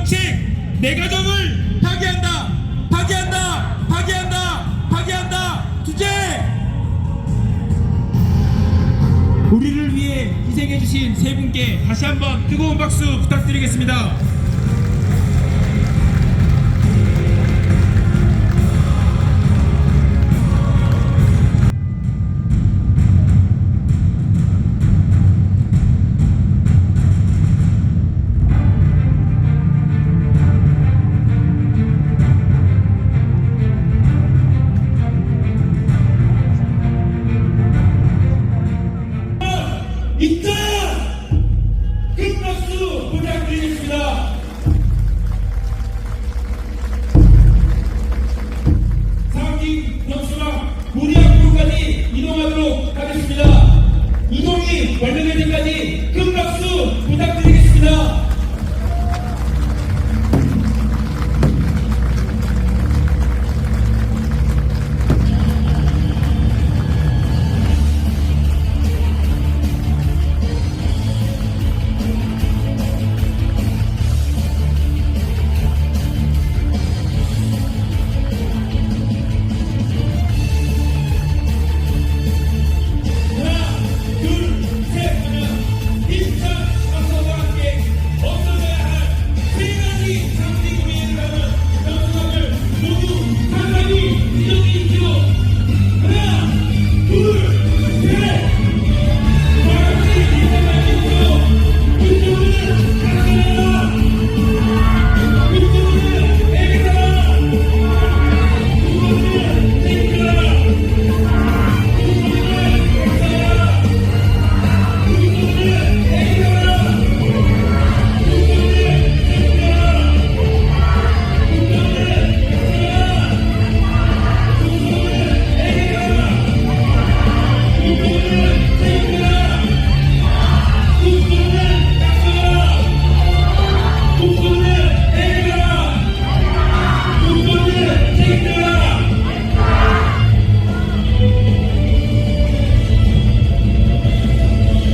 원칙 내가정을 파괴한다 파괴한다 파괴한다 파괴한다 투쟁 우리를 위해 희생해주신 세 분께 다시 한번 뜨거운 박수 부탁드리겠습니다. 있다!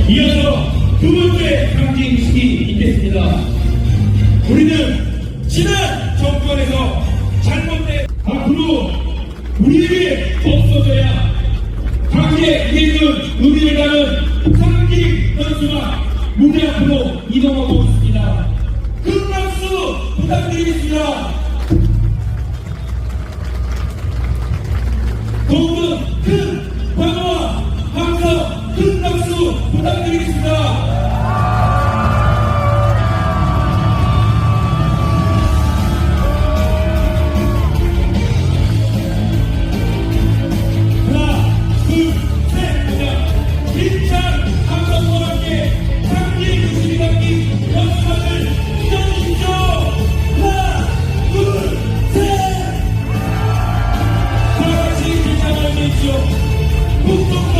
이어서 두 번째 상징식이 있겠습니다. 우리는 지난 정권에서 잘못된 앞으로 우리에게 없어져야 각계 있는 의미를 가는 상징 선수가 무대 앞으로 이동하고 있습니다. 큰 박수 부탁드리겠습니다. Thank you.